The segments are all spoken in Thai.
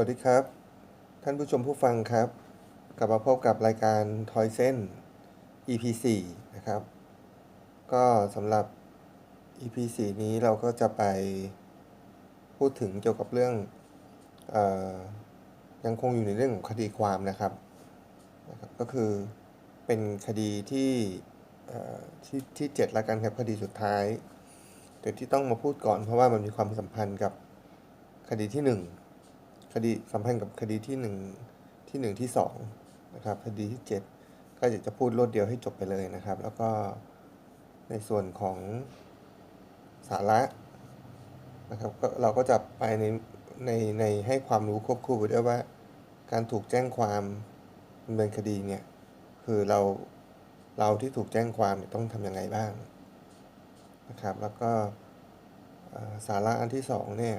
วัสดีครับ ท่านผู้ชมผู้ฟังครับ กลับมาพบกับรายการทอยเส้น EP 4นะครับ ก็สำหรับ EP 4นี้เราก็จะไปพูดถึงเกี่ยวกับเรื่องออยังคงอยู่ในเรื่องของคดีความนะครับนะครับ ก็คือเป็นคดีที่ที่ที่เจ็ดละกันครับคดีสุดท้าย แต่ที่ต้องมาพูดก่อนเพราะว่ามันมีความสัมพันธ์กับคดีที่หนึ่ง คดีสัมพันธ์กับคดีที่หนึ่งที่หนึ่งที่สองนะครับคดีที่เจ็ดก็อยากจะพูดรวดเดียวให้จบไปเลยนะครับ แล้วก็ในส่วนของสาระนะครับก็เราก็จะไปในในในให้ความรู้ควบคู่ไปด้วยว่า การถูกแจ้งความดำเนินคดีเนี่ยคือเราเราที่ถูกแจ้งความต้องทำยังไงบ้างนะครับ แล้วก็สาระอันที่สองเนี่ย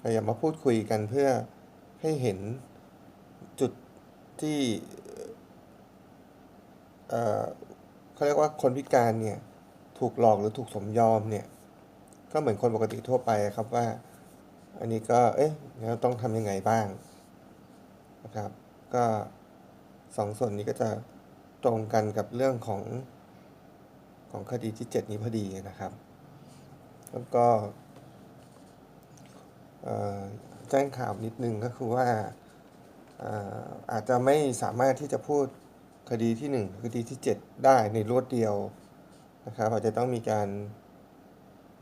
เราอยากมาพูดคุยกันเพื่อให้เห็นจุดที่เขาเรียกว่าคนพิการเนี่ยถูกหลอกหรือถูกสมยอมเนี่ย ก็เหมือนคนปกติทั่วไปครับว่า อันนี้ก็เอ๊ะแล้วต้องทำยังไงบ้างนะครับ ก็สองส่วนนี้ก็จะตรงกันกับเรื่องของของคดีที่เจ็ดนี้พอดีนะครับ แล้วก็ แจ้งข่าวนิดนึงก็คือว่าอาจจะไม่สามารถที่จะพูดคดีที่ 1 คดีที่ 7 ได้ในรวดเดียวนะครับอาจจะต้องมีการ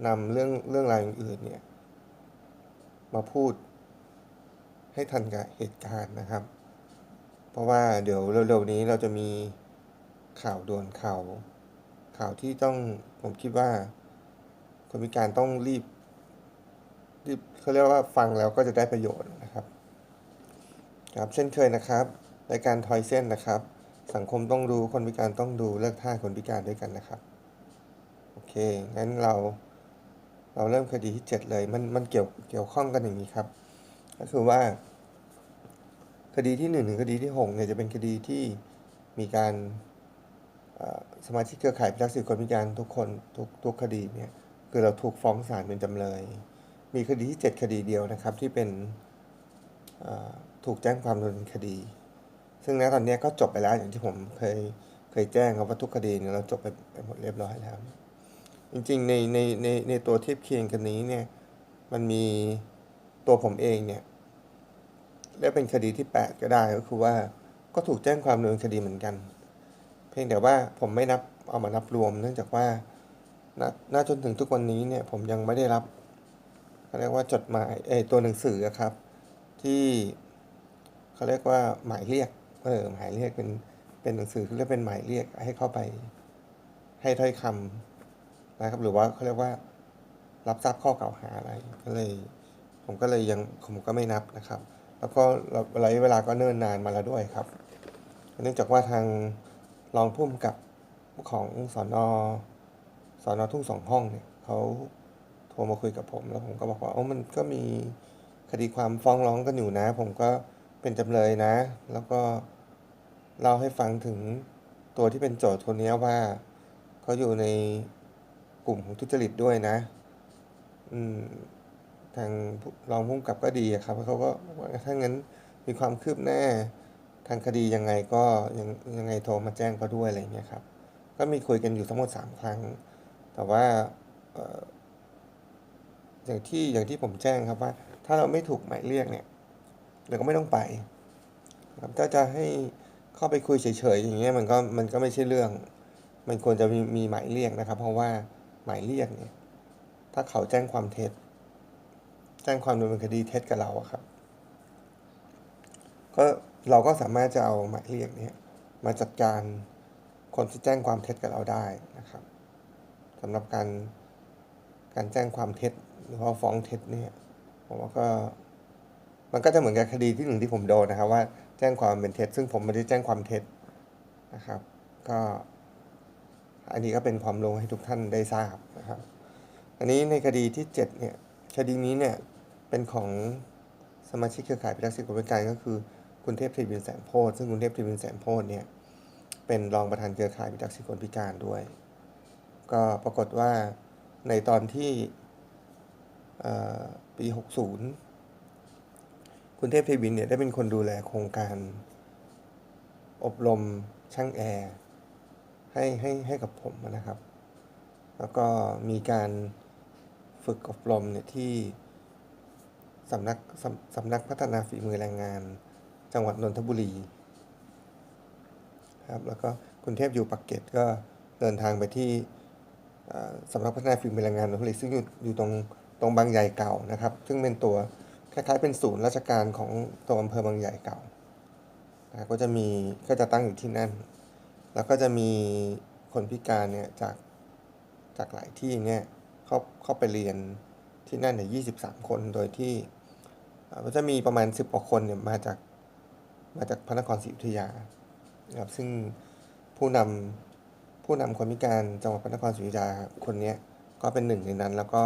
นำเรื่องเรื่องราวอื่นเนี่ยมาพูดให้ทันกับเหตุการณ์นะครับ เพราะว่าเดี๋ยวเร็วๆนี้เราจะมีข่าวด่วนข่าวข่าวที่ต้องผมคิดว่าคนพิการต้องรีบ ที่เขาเรียกว่าฟังแล้วก็จะได้ประโยชน์นะครับครับเช่นเคยนะครับรายการทอยเส้นนะครับ สังคมต้องรู้คนพิการต้องดูเลิกท่าคนพิการด้วยกันนะครับโอเคงั้นเราเราเริ่มคดีที่ 7 เลยมันมันเกี่ยวเกี่ยวข้องกันอย่างนี้ครับ ก็คือว่า คดีที่1ถึงคดีที่6เนี่ยจะเป็นคดีที่มีการสมาชิกเครือข่ายพิทักษ์สิทธิคนพิการทุกคนทุกทุกคดีเนี่ยคือเราถูกฟ้องศาลเป็นจำเลย มีคดีที่ 7 คดีเดียวนะครับ ที่เป็นถูกแจ้งความดำเนินคดี ซึ่งณตอนนี้ก็จบไปแล้วอย่างที่ผมเคยเคยแจ้งครับว่าทุกคดีเนี่ยเราจบไปไปหมดเรียบร้อยแล้ว จริงๆในในในในตัวเทียบเคียงกันนี้เนี่ยมันมีตัวผมเองเนี่ยเรียกเป็นคดีที่ 8 ก็ได้ก็คือว่าก็ถูกแจ้งความดำเนินคดีเหมือนกัน เพียงแต่ว่าผมไม่นับเอามานับรวม เนื่องจากว่าณจนถึงทุกวันนี้เนี่ยผมยังไม่ได้รับ เขาเรียกว่าจดหมายเออตัวหนังสือครับ ที่เขาเรียกว่าหมายเรียกเออหมายเรียกเป็นเป็นหนังสือเรียกเป็นหมายเรียกให้เข้าไป ให้ถ้อยคำนะครับ หรือว่าเขาเรียกว่า รับทราบข้อกล่าวหาอะไรก็เลย ผมก็เลยยังผมก็ไม่นับนะครับ แล้วก็ระยะเวลาก็เนิ่นนานมาแล้วด้วยครับ เนื่องจากว่าทางรองผู้กำกับของสอนอสอนอทุ่งสองห้องเนี่ยเขา โทรมาคุยกับผม แล้วผมก็บอกว่าอ๋อมันก็มีคดีความฟ้องร้องกันอยู่นะ ผมก็เป็นจำเลยนะ แล้วก็เล่าให้ฟังถึงตัวที่เป็นโจทย์คนนี้ว่าเขาอยู่ในกลุ่มของทุจริตด้วยนะ อืมทางรองผู้กำกับก็ดีครับเขาก็บอกว่าถ้างั้นมีความคืบหน้าทางคดียังไงก็ยังยังไงโทรมาแจ้งเขาด้วยอะไรเงี้ยครับ ก็มีคุยกันอยู่ทั้งหมดสามครั้ง แต่ว่าเอย่างที่อย่างที่ผมแจ้งครับว่า ถ้าเราไม่ถูกหมายเรียกเนี่ยเราก็ไม่ต้องไปครับถ้าจะให้เข้าไปคุยเฉยๆอย่างเงี้ยมันก็มันก็ไม่ใช่เรื่อง มันควรจะมีมีหมายเรียกนะครับ เพราะว่าหมายเรียกเนี่ย ถ้าเขาแจ้งความเท็จ แจ้งความดำเนินคดีเท็จกับเราอะครับ ก็เราก็สามารถจะเอาหมายเรียกเนี่ยมาจัดการคนที่แจ้งความเท็จกับเราได้นะครับสำหรับการการแจ้งความเท็จ หรือว่าฟ้องเท็จเนี่ยผมว่าก็มันก็จะเหมือนกับคดีที่หนึ่งที่ผมโดนนะครับ ว่าแจ้งความเป็นเท็จ ซึ่งผมไม่ได้แจ้งความเท็จนะครับ ก็ อันนี้ก็เป็นความรู้ให้ทุกท่านได้ทราบนะครับ อันนี้ในคดีที่เจ็ดเนี่ยคดีนี้เนี่ยเป็นของสมาชิกเครือข่ายพิทักษ์สิทธิคนพิการก็คือคุณเทพทวินแสนโพธิ์ซึ่งคุณเทพทวินแสนโพธิ์เนี่ยเป็นรองประธานเครือข่ายพิทักษ์สิทธิคนพิการด้วย ก็ปรากฏว่าในตอนที่ ปี 60คุณคุณเทพเทวินเนี่ยได้เป็นคนดูแลโครงการ อบรมช่างแอร์ให้ให้ให้กับผมนะครับ แล้วก็มีการฝึกอบรมเนี่ยที่สำนักสำสำนักพัฒนาฝีมือแรงงาน จังหวัดนนทบุรีครับแล้วก็คุณเทพอยู่ปักเกร็ดก็เดินทางไปที่สำนักพัฒนาฝีมือแรงงานนนทบุรีซึ่งอยู่อยู่ตรง รงบางใหญ่เก่านะครับ ซึ่งเป็นตัวคล้ายๆเป็นศูนย์ราชการของตัวอำเภอบางใหญ่เก่านะก็จะมีก็จะตั้งอยู่ที่นั่น แล้วก็จะมีคนพิการเนี่ยจากจากหลายที่เนี่ยเข้าเข้าไปเรียนที่นั่นเนี่ยยี่สิบสามคนโดยที่ก็จะมีประมาณสิบกว่าคนเนี่ยมาจากมาจากพระนครศรีอยุธยานะครับซึ่งผู้นำผู้นำคนพิการจังหวัดพระนครศรีอยุธยาคนนี้ก็เป็นหนึ่งในนั้นแล้วก็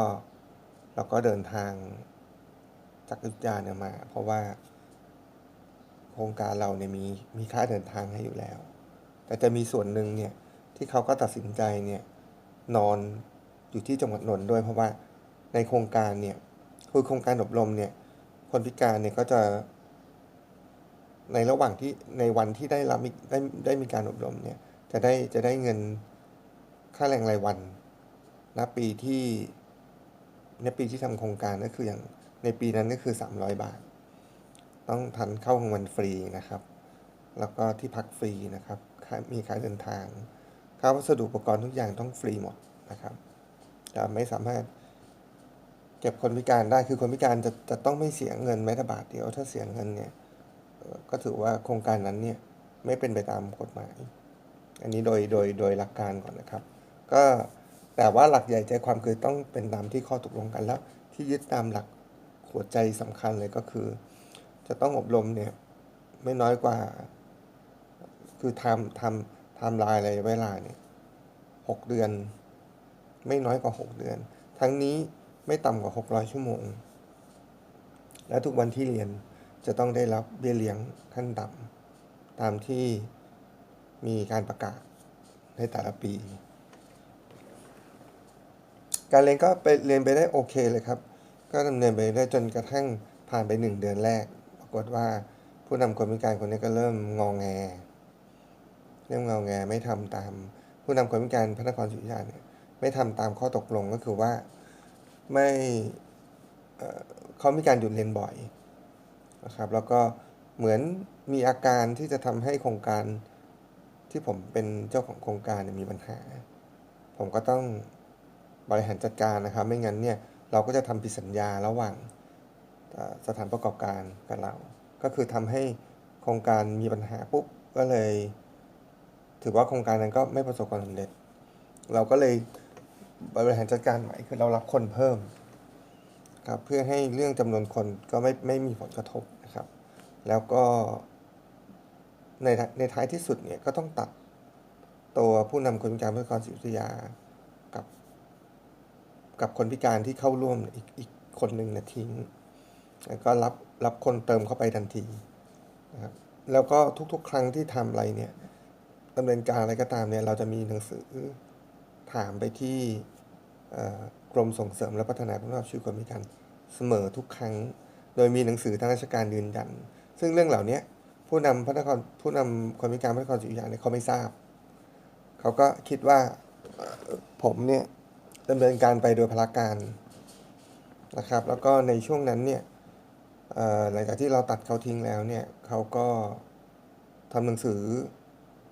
แล้วก็เดินทางจากอยุธยาเนี่ยมา เพราะว่า โครงการเราเนี่ยมีมีค่าเดินทางให้อยู่แล้ว แต่จะมีส่วนหนึ่งเนี่ยที่เขาก็ตัดสินใจเนี่ยนอนอยู่ที่จังหวัดนนท์ด้วย เพราะว่าในโครงการเนี่ยคือโครงการอบรมเนี่ยคนพิการเนี่ยก็จะ ในระหว่างที่ในวันที่ได้รับได้ได้มีการอบรมเนี่ยจะได้จะได้เงินค่าแรงรายวันณปีที่ ในปีที่ทำโครงการก็คืออย่างในปีนั้นก็คือ 300 บาท ต้องทันเข้าโรงวันฟรีนะครับ แล้วก็ที่พักฟรีนะครับมีค่าเดินทาง ค่าวัสดุอุปกรณ์ทุกอย่างต้องฟรีหมดนะครับจะไม่สามารถเก็บคนพิการได้คือคนพิการจะจะต้องไม่เสียเงินแม้แต่บาทเดียวถ้าเสียเงินเนี่ยก็ถือว่าโครงการนั้นเนี่ยไม่เป็นไปตามกฎหมาย อันนี้โดยโดยโดยหลักการก่อนนะครับ ก็ แต่ว่าหลักใหญ่ใจความคือต้องเป็นตามที่ข้อตกลงกันแล้ว ที่ยึดตามหลักหัวใจสำคัญเลยก็คือ จะต้องอบรมเนี่ยไม่น้อยกว่า คือทำทำทำลายอะไรเวลาเนี่ยหกเดือน ไม่น้อยกว่าหกเดือน ทั้งนี้ไม่ต่ำกว่าหกร้อยชั่วโมง และทุกวันที่เรียนจะต้องได้รับเบี้ยเลี้ยงขั้นต่ำตามที่มีการประกาศในแต่ละปี การเรียนก็ไปเรียนไปได้โอเคเลยครับ ก็ดำเนินไปได้จนกระทั่งผ่านไปหนึ่งเดือนแรก ปรากฏว่าผู้นำคนพิการคนนี้ก็เริ่มงองแง เริ่มงองแงไม่ทำตาม ผู้นำคนพิการพระนครศรีอยุธยาเนี่ยไม่ทำตามข้อตกลงก็คือว่าไม่เขามีการหยุดเรียนบ่อยนะครับแล้วก็เหมือนมีอาการที่จะทำให้โครงการที่ผมเป็นเจ้าของโครงการมีปัญหา ผมก็ต้อง บริหารจัดการนะครับ ไม่งั้นเนี่ยเราก็จะทำผิดสัญญาระหว่างสถานประกอบการกับเรา ก็คือทำให้โครงการมีปัญหาปุ๊บก็เลย ถือว่าโครงการนั้นก็ไม่ประสบความสำเร็จ เราก็เลยบริหารจัดการใหม่คือเรารับคนเพิ่มครับเพื่อให้เรื่องจำนวนคนก็ไม่ไม่มีผลกระทบนะครับ แล้วก็ในในท้ายที่สุดเนี่ยก็ต้องตัดตัวผู้นำคนการเพื่อครศรีอยุธยากับ กับคนพิการที่เข้าร่วมอีกอีกคนหนึ่งนะทิ้ง แล้วก็รับรับคนเติมเข้าไปทันทีนะครับแล้วก็ทุกๆ ครั้งที่ทำอะไรเนี่ยดำเนินการอะไรก็ตามเนี่ยเราจะมีหนังสือถามไปที่กรมส่งเสริมและพัฒนาคุณภาพชีวิตคนพิการเสมอทุกครั้ง โดยมีหนังสือทางราชการยืนยัน ซึ่งเรื่องเหล่านี้ผู้นำพระนครผู้นำคนพิการพระนครศรีอยุธยาเนี่ยเขาไม่ทราบ เขาก็คิดว่าผมเนี่ย ดำเนินการไปโดยพละการนะครับ แล้วก็ในช่วงนั้นเนี่ยหลังจากที่เราตัดเขาทิ้งแล้วเนี่ยเขาก็ทำหนังสือ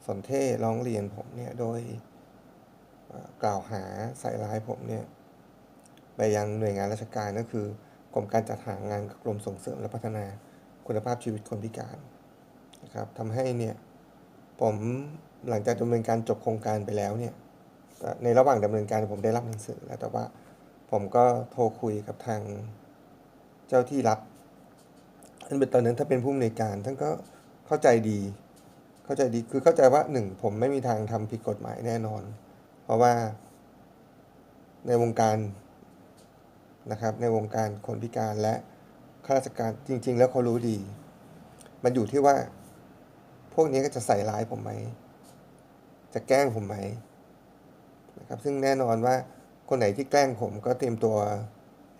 สนเทศร้องเรียนผมเนี่ยโดยกล่าวหาใส่ร้ายผมเนี่ยไปยังหน่วยงานราชการก็คือกรมการจัดหางานกับกรมส่งเสริมและพัฒนาคุณภาพชีวิตคนพิการนะครับทำให้เนี่ยผมหลังจากดำเนินการจบโครงการไปแล้วเนี่ย ในระหว่างดำเนินการผมได้รับหนังสือแล้วแต่ว่าผมก็โทรคุยกับทางเจ้าที่รัฐท่านเป็นตอนนั้นถ้าเป็นผู้อำนวยการท่านก็เข้าใจดี เข้าใจดีคือเข้าใจว่าหนึ่งผมไม่มีทางทำผิดกฎหมายแน่นอน เพราะว่า ในวงการนะครับ ในวงการคนพิการและข้าราชการจริง ๆ แล้วเขารู้ดี มันอยู่ที่ว่า พวกนี้ก็จะใส่ร้ายผมไหมจะแกล้งผมไหม นะครับ ซึ่งแน่นอนว่าคนไหนที่แกล้งผมก็เตรียมตัว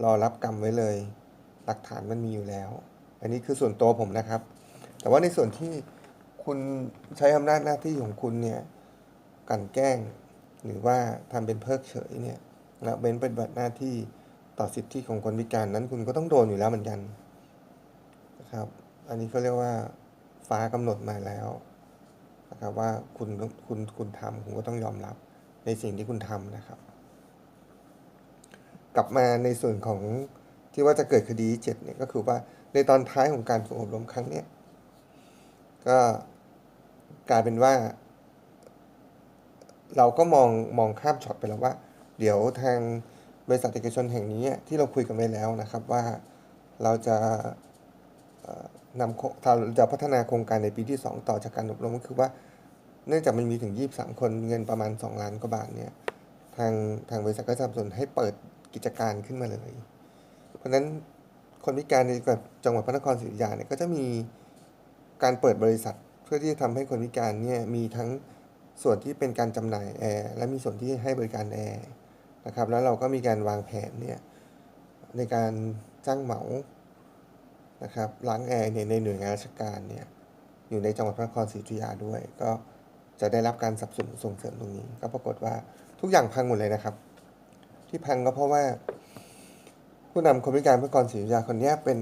รอรับกรรมไว้เลย หลักฐานมันมีอยู่แล้ว อันนี้คือส่วนตัวผมนะครับ แต่ว่าในส่วนที่คุณใช้อำนาจหน้าที่ของคุณเนี่ยกันแกล้ง หรือว่าทำเป็นเพิกเฉยเนี่ยละเบ้นปฏิบัติหน้าที่ต่อสิทธิของคนพิการนั้นคุณก็ต้องโดนอยู่แล้วเหมือนกันนะครับ อันนี้เขาเรียกว่าฟ้ากำหนดมาแล้วนะครับว่าคุณคุณคุณทำคุณก็ต้องยอมรับ ในสิ่งที่คุณทำนะครับ กลับมาในส่วนของที่ว่าจะเกิดคดีเจ็ดเนี่ยก็คือว่าในตอนท้ายของการฝึกอบรมครั้งเนี้ยก็กลายเป็นว่า เราก็มองมองข้ามช็อตไปแล้วว่า เดี๋ยวทางบริษัทเอกชนแห่งนี้ที่เราคุยกันไว้แล้วนะครับว่าเราจะนำเราจะพัฒนาโครงการในปีที่ 2 ต่อจากการอบรมก็คือว่า เนื่องจากมันมีถึง 23 คนเงินประมาณ 2 ล้านกว่าบาทเนี่ยทางทางบริษัทก็สนับสนุนให้เปิดกิจการขึ้นมาเลย เพราะฉะนั้นคนพิการในจังหวัดพระนครศรีอยุธยาเนี่ยก็จะมีการเปิดบริษัทเพื่อที่จะทำให้คนพิการเนี่ยมีทั้งส่วนที่เป็นการจำหน่ายแอร์และมีส่วนที่ให้บริการแอร์นะครับแล้วเราก็มีการวางแผนเนี่ยในการจ้างเหมานะครับล้างแอร์เนี่ยในหน่วยงานราชการเนี่ยอยู่ในจังหวัดพระนครศรีอยุธยาด้วยก็ จะได้รับการสนับสนุนส่งเสริมตรงนี้ ก็ปรากฏว่าทุกอย่างพังหมดเลยนะครับ ที่พังก็เพราะว่า ผู้นำคนพิการพระนครศรีอยุธยาคนนี้เป็น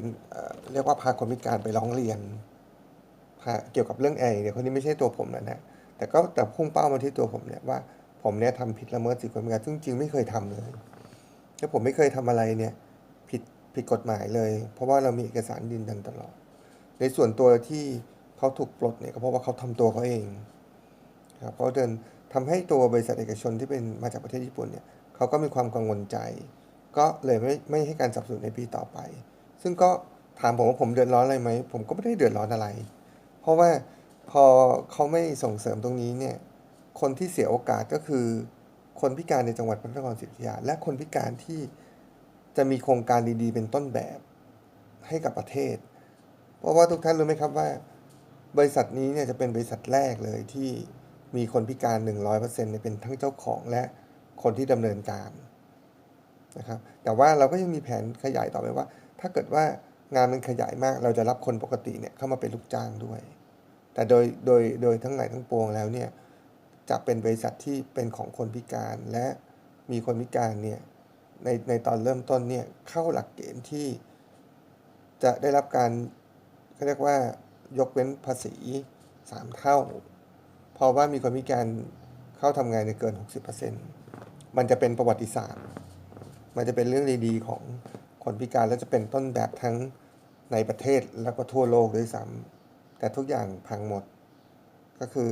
เรียกว่าพาคนพิการไปร้องเรียนเกี่ยวกับเรื่องแอร์เดี๋ยวคนนี้ไม่ใช่ตัวผมนะนะแต่ก็แต่พุ่งเป้ามาที่ตัวผมเนี่ยว่าผมเนี่ยทำผิดละเมิดสิทธิคนพิการซึ่งจริงไม่เคยทำเลยแล้วผมไม่เคยทำอะไรเนี่ย ผิดผิดกฎหมายเลย เพราะว่าเรามีเอกสารยืนยันตลอด ในส่วนตัวที่เขาถูกปลดเนี่ยก็เพราะว่าเขาทำตัวเขาเอง ครับเขาเดินทำให้ตัวบริษัทเอกชนที่เป็นมาจากประเทศญี่ปุ่นเนี่ยเขาก็มีความกังวลใจ ก็เลยไม่ไม่ให้การสนับสนุนในปีต่อไป ซึ่งก็ถามผมว่าผมเดือดร้อนอะไรไหม ผมก็ไม่ได้เดือดร้อนอะไร เพราะว่าพอเขาไม่ส่งเสริมตรงนี้เนี่ยคนที่เสียโอกาสก็คือ คนพิการในจังหวัดพระนครศรีอยุธยาและคนพิการที่จะมีโครงการดีๆ เป็นต้นแบบให้กับประเทศ เพราะว่าทุกท่านรู้ไหมครับว่า บริษัทนี้เนี่ยจะเป็นบริษัทแรกเลยที่ มีคนพิการ 100%เนี่ยเป็นทั้งเจ้าของและคนที่ดำเนินการนะครับ แต่ว่าเราก็ยังมีแผนขยายต่อไปว่า ถ้าเกิดว่างานมันขยายมาก เราจะรับคนปกติเนี่ยเข้ามาเป็นลูกจ้างด้วย แต่โดยโดยโดยทั้งหลายทั้งปวงแล้วเนี่ยจะเป็นบริษัทที่เป็นของคนพิการและมีคนพิการเนี่ยในในตอนเริ่มต้นเนี่ยเข้าหลักเกณฑ์ที่จะได้รับการเขาเรียกว่ายกเว้นภาษีสามเท่า เพราะว่ามีคนพิการเข้าทำงานในเกิน 60%มันจะเป็นประวัติศาสตร์ มันจะเป็นเรื่องดีๆของคนพิการและจะเป็นต้นแบบทั้งในประเทศแล้วก็ทั่วโลกด้วยซ้ำแต่ทุกอย่างพังหมด ก็คือ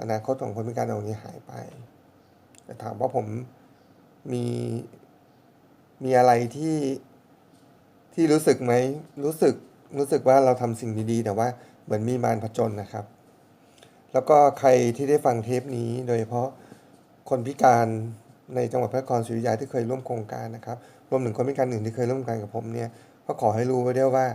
อนาคตของคนพิการตรงนี้หายไป แต่ถามว่าผมมีมีอะไรที่ที่รู้สึกไหมรู้สึกรู้สึกว่าเราทำสิ่งดีๆ แต่ว่าเหมือนมีมารผจญนะครับ แล้วก็ใครที่ได้ฟังเทปนี้โดยเฉพาะคนพิการในจังหวัดพระนครศรีอยุธยาที่เคยร่วมโครงการนะครับรวมถึงคนพิการอื่นที่เคยร่วมกันกับผมเนี่ยก็ขอให้รู้ไว้ด้วยว่า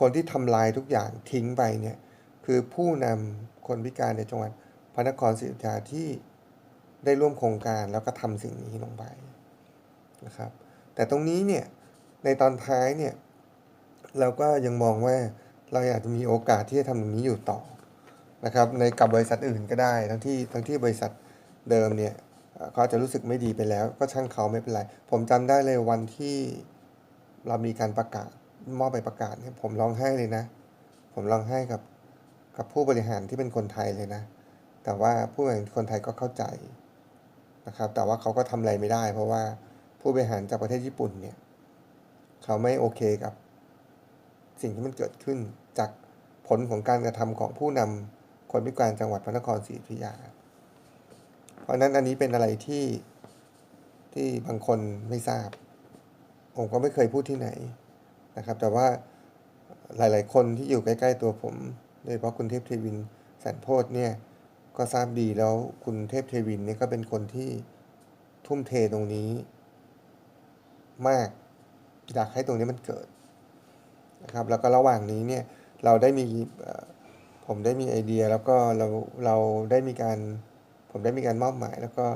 คนที่ทำลายทุกอย่างทิ้งไปเนี่ยคือผู้นำคนพิการในจังหวัดพระนครศรีอยุธยาที่ได้ร่วมโครงการแล้วก็ทำสิ่งนี้ลงไปนะครับ แต่ตรงนี้เนี่ยในตอนท้ายเนี่ยเราก็ยังมองว่าเราอยากจะมีโอกาสที่จะทำตรงนี้อยู่ต่อ นะครับในกับบริษัทอื่นก็ได้ ทั้งที่ทั้งที่บริษัทเดิมเนี่ยเขาจะรู้สึกไม่ดีไปแล้ว ก็ช่างเขาไม่เป็นไร ผมจำได้เลยวันที่เรามีการประกาศมอบใบประกาศเนี่ยผมร้องไห้เลยนะ ผมร้องไห้กับกับผู้บริหารที่เป็นคนไทยเลยนะ แต่ว่าผู้บริหารคนไทยก็เข้าใจนะครับ แต่ว่าเขาก็ทำอะไรไม่ได้ เพราะว่าผู้บริหารจากประเทศญี่ปุ่นเนี่ยเขาไม่โอเคกับ สิ่งที่มันเกิดขึ้นจากผลของการกระทำของผู้นำ คนพิการจังหวัดพระนครศรีอยุธยา เพราะนั้นอันนี้เป็นอะไรที่ที่บางคนไม่ทราบ ผมก็ไม่เคยพูดที่ไหนนะครับ แต่ว่าหลาย ๆ คนที่อยู่ใกล้ ๆ ตัวผมโดยเฉพาะคุณเทพเทวินแสนโพธิ์เนี่ยก็ทราบดีแล้วคุณเทพเทวินเนี่ยก็เป็นคนที่ทุ่มเทตรงนี้ มากอยากให้ตรงนี้มันเกิดนะครับ แล้วก็ระหว่างนี้เนี่ยเราได้มี ผมได้มีไอเดีย แล้วก็เราเราได้มีการ ผมได้มีการมอบหมาย แล้วก็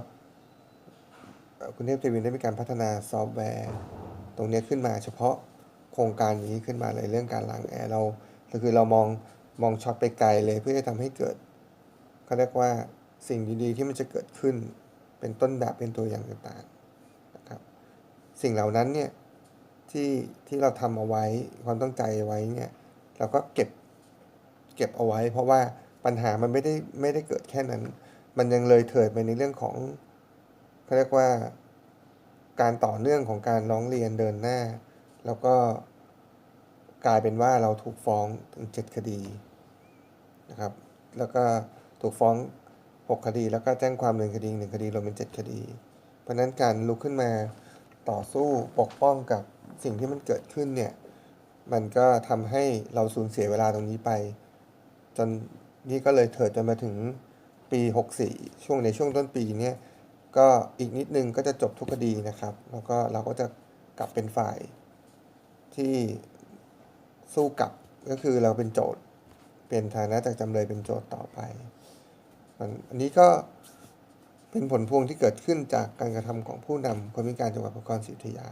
คุณเทพเทวินได้มีการพัฒนาซอฟต์แวร์ ตรงนี้ขึ้นมาเฉพาะโครงการนี้ขึ้นมาเลยเรื่องการล้างแอร์เราคือเรามองมองช็อตไปไกลเลยเพื่อจะทำให้เกิดเขาเรียกว่าสิ่งดีๆ ที่มันจะเกิดขึ้นเป็นต้นแบบเป็นตัวอย่างต่างๆนะครับสิ่งเหล่านั้นเนี่ยที่ที่เราทำเอาไว้ความตั้งใจไว้เนี่ยเราก็เก็บ เก็บเอาไว้ เพราะว่าปัญหามันไม่ได้ไม่ได้เกิดแค่นั้น มันยังเลยเถิดไปในเรื่องของเขาเรียกว่าการต่อเนื่องของการร้องเรียนเดินหน้า แล้วก็กลายเป็นว่าเราถูกฟ้องถึงเจ็ดคดีนะครับ แล้วก็ถูกฟ้องหกคดี แล้วก็แจ้งความหนึ่งคดีหนึ่งคดีรวมเป็นเจ็ดคดี เพราะฉะนั้นการลุกขึ้นมาต่อสู้ปกป้องกับสิ่งที่มันเกิดขึ้นเนี่ย มันก็ทำให้เราสูญเสียเวลาตรงนี้ไป จนนี่ก็เลยเถิดจนมาถึงปี 64 ช่วงในช่วงต้นปีเนี่ยก็อีกนิดนึงก็จะจบทุกคดีนะครับ แล้วก็เราก็จะกลับเป็นฝ่ายที่สู้กลับก็คือเราเป็นโจทย์เปลี่ยนฐานะจากจำเลยเป็นโจทย์ต่อไปอันนี้ก็เป็นผลพวงที่เกิดขึ้นจากการกระทำของผู้นำคนพิการจังหวัดพระนครศรีอยุธยา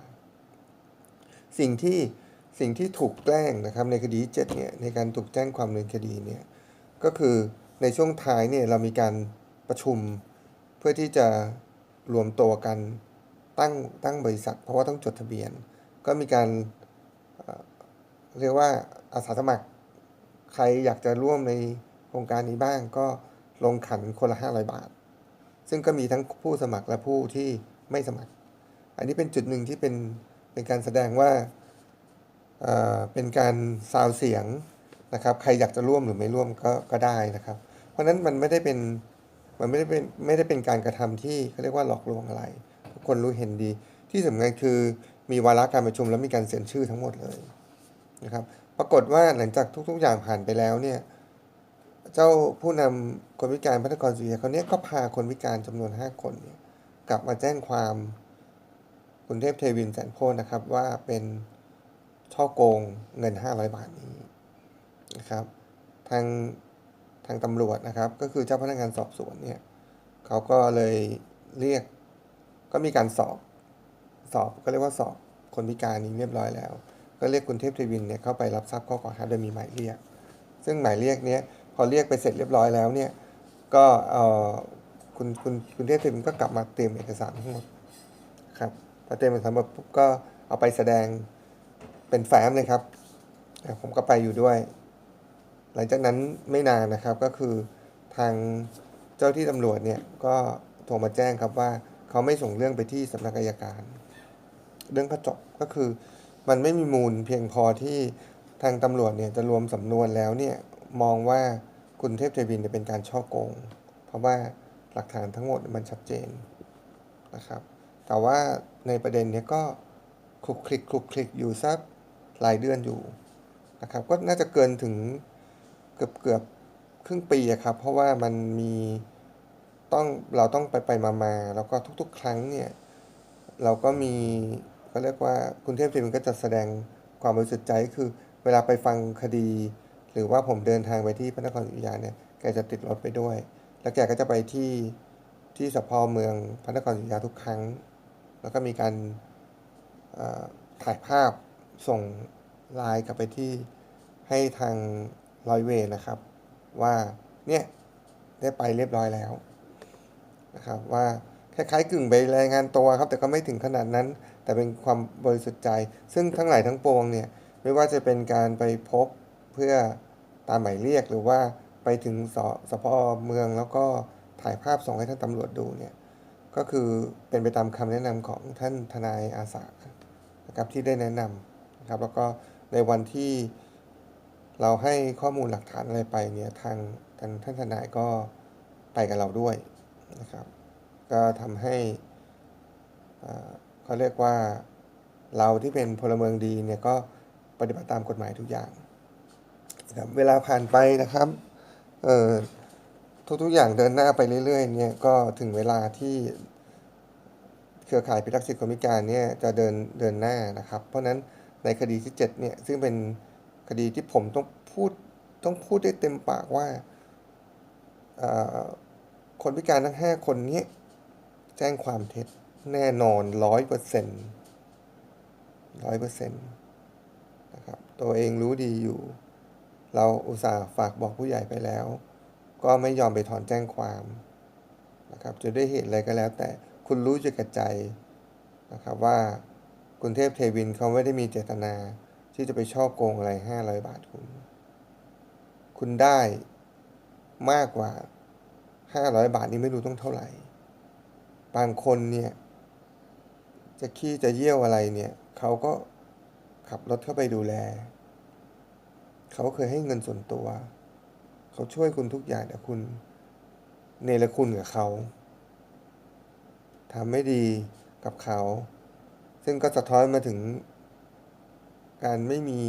สิ่งที่สิ่งที่ถูกแกล้งนะครับในคดีเจ็ดเนี่ยในการถูกแจ้งความเนินคดีเนี่ย ก็คือในช่วงท้ายเนี่ยเรามีการประชุม เพื่อที่จะรวมตัวกันตั้งตั้งบริษัท เพราะว่าต้องจดทะเบียน ก็มีการเรียกว่าอาสาสมัคร ใครอยากจะร่วมในโครงการนี้บ้างก็ลงขันคนละ 500 บาท ซึ่งก็มีทั้งผู้สมัครและผู้ที่ไม่สมัคร อันนี้เป็นจุดหนึ่งที่เป็นเป็นการแสดงว่าเอ่อเป็นการซาวเสียง นะครับใครอยากจะร่วมหรือไม่ร่วมก็ก็ได้นะครับ เพราะฉะนั้นมันไม่ได้เป็นมันไม่ได้เป็นไม่ได้เป็นการกระทำที่เขาเรียกว่าหลอกลวงอะไรทุกคนรู้เห็นดี ที่สำคัญคือมีวาระการประชุมแล้วมีการเซ็นชื่อทั้งหมดเลยนะครับปรากฏว่าหลังจากทุก ๆ อย่างผ่านไปแล้วเนี่ยเจ้าผู้นำคนพิการพัฒนครศรีอยุธยาเขาเนี้ยก็พาคนพิการจำนวน 5 คนเนี่ยกลับมาแจ้งความคุณเทพเทวินแสนโพนะครับว่าเป็นช่อโกงเงิน 500 บาทนี้ นะครับทางทางตำรวจนะครับ ก็คือเจ้าพนักงานสอบสวนเนี่ยเขาก็เลยเรียกก็มีการสอบสอบก็เรียกว่าสอบคนพิการนี้เรียบร้อยแล้ว ก็เรียกคุณเทพเทวินเนี่ยเข้าไปรับทราบข้อกล่าวหาโดยมีหมายเรียก ซึ่งหมายเรียกเนี้ยพอเรียกไปเสร็จเรียบร้อยแล้วเนี่ยก็เอ่อคุณคุณคุณเทพเทวินก็กลับมาเตรียมเอกสารทั้งหมดครับพอเตรียมเอกสารมดปุ๊บก็เอาไปแสดงเป็นแฟ้มเลยครับผมก็ไปอยู่ด้วย หลังจากนั้นไม่นานนะครับก็คือทางเจ้าที่ตำรวจเนี่ยก็โทรมาแจ้งครับว่าเขาไม่ส่งเรื่องไปที่สำนักอายการ เรื่องก็จบก็คือมันไม่มีมูลเพียงพอที่ทางตำรวจเนี่ยจะรวมสำนวนแล้วเนี่ยมองว่าคุณเทพเทวินเนี่ยเป็นการช่อโกง เพราะว่าหลักฐานทั้งหมดมันชัดเจนนะครับ แต่ว่าในประเด็นเนี้ยก็คลุกคลิกคลุกคลิกอยู่สักหลายเดือนอยู่นะครับ ก็น่าจะเกินถึง เกือบเกือบครึ่งปีอะครับ เพราะว่ามันมีต้องเราต้องไปไปมามาแล้วก็ทุกๆ ครั้งเนี่ย เราก็มีเขาเรียกว่าคุณเทพเทวินก็จะแสดงความบริสุทธิ์ใจคือเวลาไปฟังคดี หรือว่าผมเดินทางไปที่พระนครศรีอยุธยาเนี่ยแกจะติดรถไปด้วย แล้วแกก็จะไปที่ที่สพเมืองพระนครศรีอยุธยาทุกครั้ง แล้วก็มีการถ่ายภาพส่งไลน์กลับไปที่ให้ทาง ร้อยเวรนะครับ ว่าเนี่ยได้ไปเรียบร้อยแล้วนะครับว่าคล้ายๆกึ่งไปรายงานตัวครับ แต่ก็ไม่ถึงขนาดนั้น แต่เป็นความบริสุทธิ์ใจ ซึ่งทั้งหลายทั้งปวงเนี่ยไม่ว่าจะเป็นการไปพบเพื่อตามหมายเรียกหรือว่าไปถึงสสพเมืองแล้วก็ถ่ายภาพส่งให้ท่านตำรวจดูเนี่ยก็คือเป็นไปตามคำแนะนำของท่านทนายอาสานะครับที่ได้แนะนำนะครับแล้วก็ในวันที่ เราให้ข้อมูลหลักฐานอะไรไปเนี่ยทางทางท่านทนายก็ไปกับเราด้วยนะครับ ก็ทำให้เขาเรียกว่าเราที่เป็นพลเมืองดีเนี่ยก็ปฏิบัติตามกฎหมายทุกอย่างนะครับเวลาผ่านไปนะครับเออทุกๆอย่างเดินหน้าไปเรื่อยๆเนี่ยก็ถึงเวลาที่เครือข่ายพิทักษ์สิทธิคนพิการเนี่ยจะเดินเดินหน้านะครับ เพราะฉะนั้นในคดีที่7เนี่ยซึ่งเป็น คดีที่ผมต้องพูดต้องพูดได้เต็มปากว่า คนพิการทั้ง 5 คนนี้ แจ้งความเท็จแน่นอนร้อยเปอร์เซ็นต์ร้อยเปอร์เซ็นต์นะครับ ตัวเองรู้ดีอยู่ เราอุตส่าห์ฝากบอกผู้ใหญ่ไปแล้ว ก็ไม่ยอมไปถอนแจ้งความนะครับจะได้เหตุอะไรก็แล้ว แต่คุณรู้อยู่กับใจนะครับว่าคุณเทพเทวินเขาไม่ได้มีเจตนา ที่จะไปช่อโกงอะไรห้าร้อยบาทคุณ คุณได้มากกว่าห้าร้อยบาทนี้ไม่รู้ต้องเท่าไหร่ บางคนเนี่ย จะขี้จะเยี่ยวอะไรเนี่ยเขาก็ขับรถเข้าไปดูแล เขาเคยให้เงินส่วนตัว เขาช่วยคุณทุกอย่างแต่คุณ เนรคุณกับเขาทำไม่ดีกับเขา ซึ่งก็สะท้อนมาถึง การไม่มี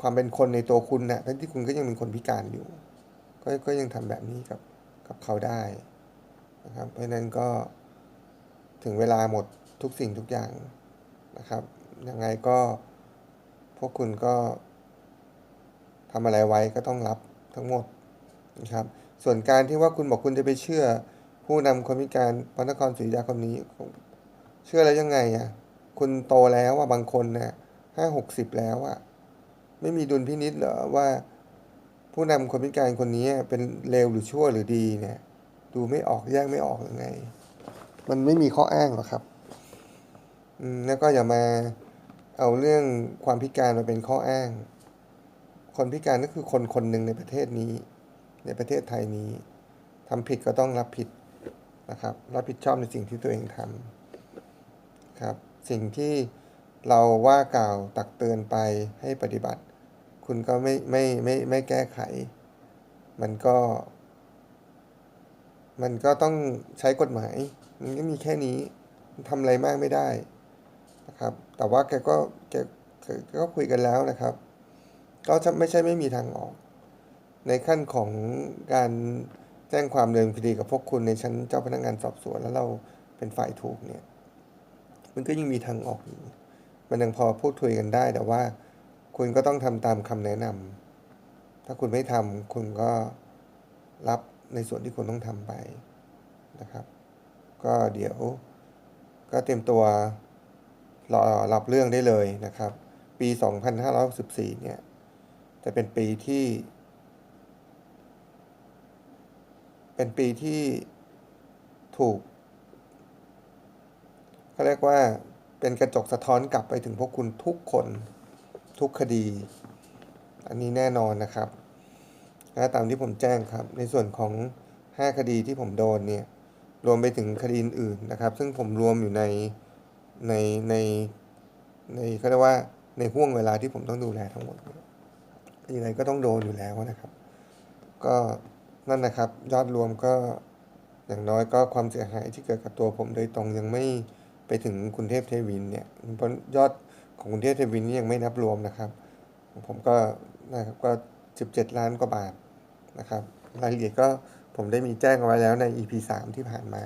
ความเป็นคนในตัวคุณนะทั้งที่คุณก็ยังเป็นคนพิการอยู่ ก็ก็ยังทำแบบนี้กับกับเขาได้นะครับ เพราะฉะนั้นก็ถึงเวลาหมดทุกสิ่งทุกอย่างนะครับ ยังไงก็พวกคุณก็ทำอะไรไว้ก็ต้องรับทั้งหมดนะครับ ส่วนการที่ว่าคุณบอกคุณจะไปเชื่อ ผู้นำคนพิการพระนครศรีอยุธยาคนนี้ เชื่อแล้วยังไงอะ คุณโตแล้วอะบางคนนะ ห้าหกสิบแล้วอะไม่มีดุลพินิษเหรอว่า ผู้นำคนพิการคนนี้เป็นเลวหรือชั่วหรือดีเนี่ย ดูไม่ออกแยกไม่ออกยังไง มันไม่มีข้ออ้างหรอครับอืมแล้วก็อย่ามาเอาเรื่องความพิการมาเป็นข้ออ้าง คนพิการก็คือคนคนหนึ่งในประเทศนี้ ในประเทศไทยนี้ทำผิดก็ต้องรับผิดนะครับ รับผิดชอบในสิ่งที่ตัวเองทำครับ สิ่งที่ เราว่ากล่าวตักเตือนไปให้ปฏิบัติ คุณก็ไม่ไม่ไม่ไม่แก้ไข มันก็ มันก็ต้องใช้กฎหมาย มันก็มีแค่นี้ทำอะไรมากไม่ได้นะครับ แต่ว่าแกก็แกก็คุยกันแล้วนะครับ ก็จะไม่ใช่ไม่มีทางออก ในขั้นของการแจ้งความเนินคดีกับพวกคุณในชั้นเจ้าพนักงานสอบสวนแล้วเราเป็นฝ่ายถูกเนี่ย มันก็ยังมีทางออกอยู่ มันยังพอพูดคุยกันได้ แต่ว่าคุณก็ต้องทำตามคำแนะนำถ้าคุณไม่ทำคุณก็รับในส่วนที่คุณต้องทำไปนะครับ ก็เดี๋ยวก็เตรียมตัวรอรับเรื่องได้เลยนะครับ ปี 2564เนี่ย จะเป็นปีที่ เป็นปีที่ถูกเขาเรียกว่า เป็นกระจกสะท้อนกลับไปถึงพวกคุณทุกคนทุกคดี อันนี้แน่นอนนะครับนะตามที่ผมแจ้งครับ ในส่วนของ 5 คดีที่ผมโดนเนี่ยรวมไปถึงคดีอื่นๆนะครับ ซึ่งผมรวมอยู่ในในในในเขาเรียกว่าในห่วงเวลาที่ผมต้องดูแลทั้งหมดยังไงก็ต้องโดนอยู่แล้วนะครับ ก็นั่นนะครับยอดรวมก็อย่างน้อยก็ความเสียหายที่เกิดกับตัวผมโดยตรงยังไม่ ไปถึงคุณเทพเทวินเนี่ยเพราะยอดของคุณเทพเทวินนี่ยังไม่นับรวมนะครับ ผมก็นะครับก็ 17 ล้านกว่าบาทนะครับรายละเอียดก็ผมได้มีแจ้งเอาไว้แล้วใน EP 3 ที่ผ่านมา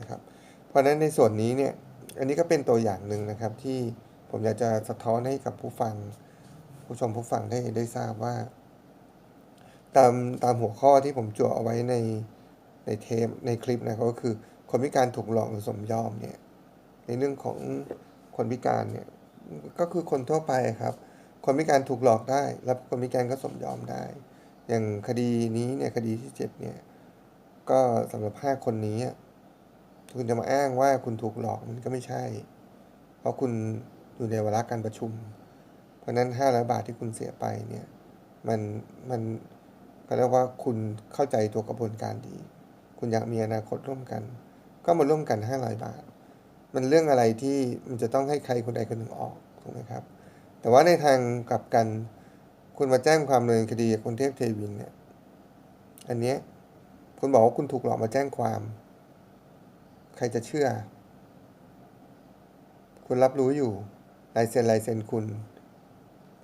นะครับ เพราะฉะนั้นในส่วนนี้เนี่ยอันนี้ก็เป็นตัวอย่างหนึ่งนะครับที่ผมอยากจะสะท้อนให้กับผู้ฟัง ผู้ชมผู้ฟังได้ได้ทราบว่า ตามตามหัวข้อที่ผมจั่วเอาไว้ในในเทปในคลิปนะก็คือคนพิการถูกหลอกหรือสมยอมเนี่ย ในเรื่องของคนพิการเนี่ยก็คือคนทั่วไปครับ คนพิการถูกหลอกได้ แล้วคนพิการก็สมยอมได้ อย่างคดีนี้เนี่ยคดีที่เจ็ดเนี่ยก็สำหรับห้าคนนี้คุณจะมาอ้างว่าคุณถูกหลอกมันก็ไม่ใช่ เพราะคุณอยู่ในเวลาการประชุม เพราะนั้นห้าร้อยบาทที่คุณเสียไปเนี่ยมันมันก็เรียกว่าคุณเข้าใจตัวกระบวนการดี คุณอยากมีอนาคตร่วมกัน ก็มาร่วมกันห้าร้อยบาท มันเรื่องอะไรที่มันจะต้องให้ใครคนใดคนหนึ่งออกถูกไหมครับ แต่ว่าในทางกลับกัน คุณมาแจ้งความดำเนินคดีกับคุณเทพเทวินเนี่ย อันเนี้ยคุณบอกว่าคุณถูกหลอกมาแจ้งความ ใครจะเชื่อ คุณรับรู้อยู่ลายเซ็นลายเซ็นคุณ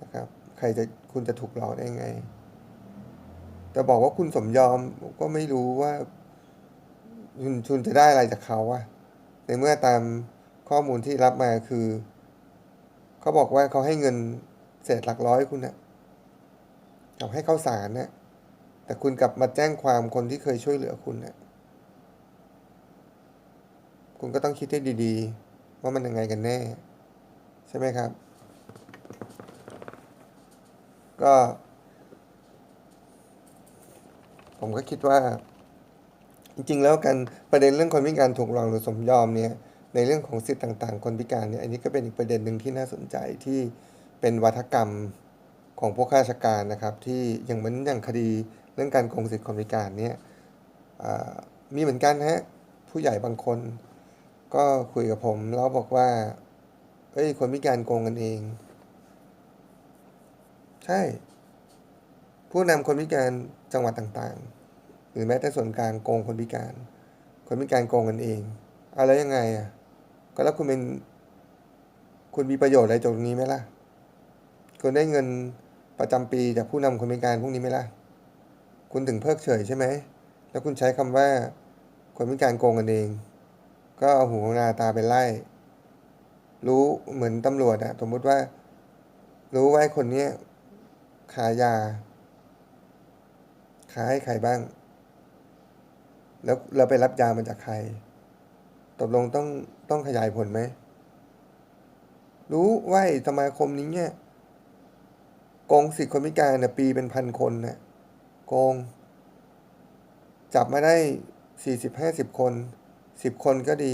นะครับ ใครจะคุณจะถูกหลอกได้ไง แต่บอกว่าคุณสมยอมผมก็ไม่รู้ว่าคุณคุณจะได้อะไรจากเขาอะ ในเมื่อตามข้อมูลที่รับมาคือเขาบอกว่าเขาให้เงินเศษหลักร้อยคุณนะกับให้เข้าสารนะแต่คุณกลับมาแจ้งความคนที่เคยช่วยเหลือคุณนะคุณก็ต้องคิดให้ดีๆ ว่ามันยังไงกันแน่ ใช่ไหมครับ ก็ ผมก็คิดว่า ริงๆ แล้วการประเด็นเรื่องคนพิการถูกหลอกหรือสมยอมเนี่ยในเรื่องของสิทธิ์ต่างๆ คนพิการเนี่ยอันนี้ก็เป็นอีกประเด็นหนึ่งที่น่าสนใจที่เป็นวัฒกรรมของพวกข้าราชการนะครับ ที่อย่างเหมือนอย่างคดีเรื่องการโกงสิทธิ์คนพิการเนี่ยมีเหมือนกันฮะผู้ใหญ่บางคน ก็คุยกับผมแล้วบอกว่าเอ้ยคนพิการโกงกันเอง ใช่ ผู้นำคนพิการจังหวัดต่างๆ หรือแม้แต่ส่วนกลางโกงคนพิการ คนพิการโกงกันเองเอาแล้วยังไงอะ ก็แล้วคุณเป็น คุณมีประโยชน์อะไรจากตรงนี้ไหมล่ะ คุณได้เงินประจำปีจากผู้นำคนพิการพวกนี้ไหมล่ะ คุณถึงเพิกเฉยใช่ไหม แล้วคุณใช้คำว่า คนพิการโกงกันเอง ก็เอาหูนาตาไปไล่ รู้เหมือนตำรวจอะสมมติว่า รู้ว่าคนเนี้ยขายยาขายให้ใครบ้าง แล้วเราไปรับยามาจากใคร ตกลงต้องต้องขยายผลไหม รู้ว่าสมาคมนี้เนี่ยโกงสิทธิคนพิการเนี่ยปีเป็นพันคนนะโกง จับมาได้สี่สิบห้าสิบคนสิบคนก็ดี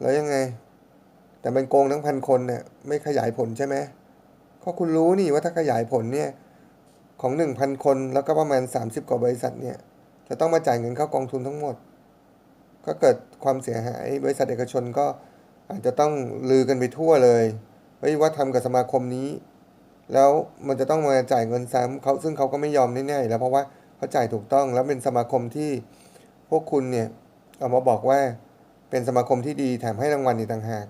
แล้วยังไง แต่มันโกงทั้งพันคนเนี่ยไม่ขยายผลใช่ไหมก็คุณรู้นี่ว่าถ้าขยายผลเนี่ย ของหนึ่งพันคนแล้วก็ประมาณสามสิบกว่าบริษัทเนี่ย จะต้องมาจ่ายเงินเข้ากองทุนทั้งหมด ก็เกิดความเสียหาย บริษัทเอกชนก็อาจจะต้องลือกันไปทั่วเลยเฮ้ยว่าทำกับสมาคมนี้ แล้วมันจะต้องมาจ่ายเงินซ้ำเขาซึ่งเขาก็ไม่ยอมแน่ๆแล้วเพราะว่าเขาจ่ายถูกต้องแล้วเป็นสมาคมที่พวกคุณเนี่ยเอามาบอกว่าเป็นสมาคมที่ดีแถมให้รางวัลอีกต่างหาก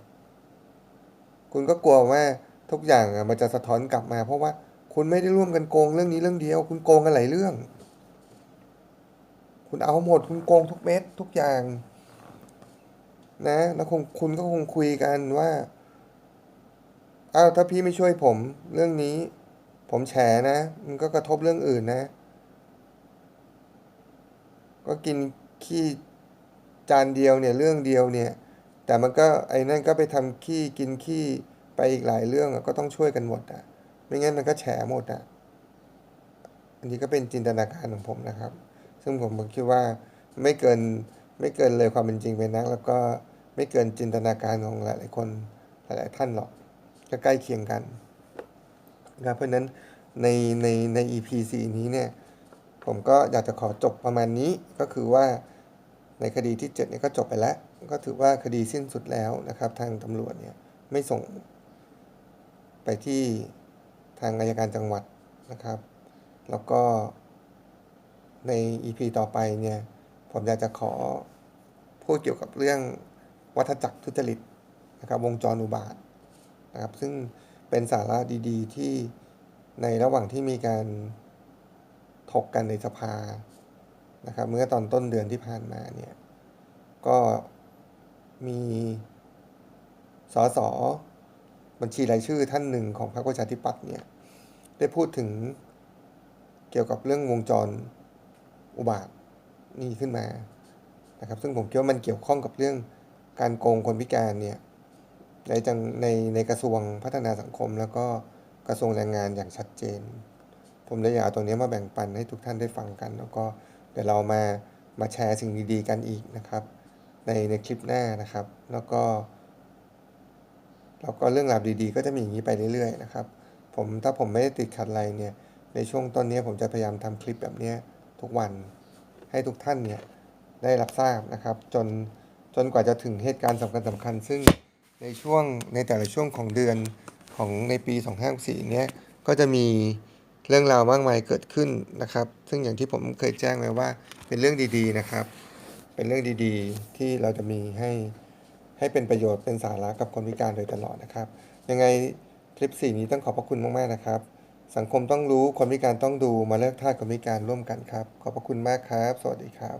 คุณก็กลัวว่าทุกอย่างมันจะสะท้อนกลับมา เพราะว่าคุณไม่ได้ร่วมกันโกงเรื่องนี้เรื่องเดียว คุณโกงกันหลายเรื่อง คุณเอาหมดคุณโกงทุกเม็ดทุกอย่าง นะ แล้วคงคุณก็คงคุยกันว่าอ้าวถ้าพี่ไม่ช่วยผม เรื่องนี้ ผมแฉนะ มันก็กระทบเรื่องอื่นนะ ก็กินขี้จานเดียวเนี่ยเรื่องเดียวเนี่ย แต่มันก็ไอ้นั่นก็ไปทำขี้กินขี้ไปอีกหลายเรื่องก็ต้องช่วยกันหมดอะ ไม่งั้นมันก็แฉหมดอะ อันนี้ก็เป็นจินตนาการของผมนะครับ ซึ่งผมคิดว่าไม่เกินไม่เกินเลยความเป็นจริงไปนัก แล้วก็ไม่เกินจินตนาการของหลายๆคนหลายๆท่านหรอกก็ใกล้เคียงกันนะเพราะฉะนั้นในในใน EP 4นี้เนี่ยผมก็อยากจะขอจบประมาณนี้ก็คือว่าในคดีที่7เนี่ยก็จบไปแล้ว ก็ถือว่าคดีสิ้นสุดแล้วนะครับ ทางตำรวจเนี่ยไม่ส่ง ไปที่ทางอายการจังหวัดนะครับ แล้วก็ ใน EP ต่อไปเนี่ย ผมอยากจะขอพูดเกี่ยวกับเรื่องวัฏจักรทุจริตนะครับ วงจรอุบาทนะครับ ซึ่งเป็นสาระดีๆ ที่ในระหว่างที่มีการถกกันในสภานะครับ เมื่อตอนต้นเดือนที่ผ่านมาเนี่ย ก็มีสสบัญชีรายชื่อท่านหนึ่งของพรรคประชาธิปัตย์เนี่ย ได้พูดถึงเกี่ยวกับเรื่องวงจร อุบาทนี่ขึ้นมานะครับ ซึ่งผมคิดว่ามันเกี่ยวข้องกับเรื่องการโกงคนพิการเนี่ยในจังในในกระทรวงพัฒนาสังคม แล้วก็กระทรวงแรงงานอย่างชัดเจน ผมเลยอยากเอาตรงนี้มาแบ่งปันให้ทุกท่านได้ฟังกัน แล้วก็เดี๋ยวเรามามาแชร์สิ่งดีๆกันอีกนะครับ ในในคลิปหน้านะครับ แล้วก็แล้วก็เรื่องราวดีๆ ก็จะมีอย่างนี้ไปเรื่อยๆนะครับ ผมถ้าผมไม่ได้ติดขัดอะไรเนี่ยในช่วงต้นนี้ผมจะพยายามทำคลิปแบบเนี้ย ทุกวันให้ทุกท่านเนี่ยได้รับทราบนะครับ จนจนกว่าจะถึงเหตุการณ์สำคัญสำคัญ ซึ่งในช่วงในแต่ละช่วงของเดือนของในปี 2564เนี้ยก็จะมีเรื่องราวมากมายเกิดขึ้นนะครับ ซึ่งอย่างที่ผมเคยแจ้งไว้ว่าเป็นเรื่องดีๆนะครับ เป็นเรื่องดีๆ ที่เราจะมีให้ให้เป็นประโยชน์เป็นสาระกับคนพิการโดยตลอดนะครับ ยังไงคลิปสี่นี้ต้องขอบพระคุณมากๆนะครับ สังคมต้องรู้คนพิการต้องดูมาเลิกท่าคนพิการร่วมกันครับ ขอบพระคุณมากครับ สวัสดีครับ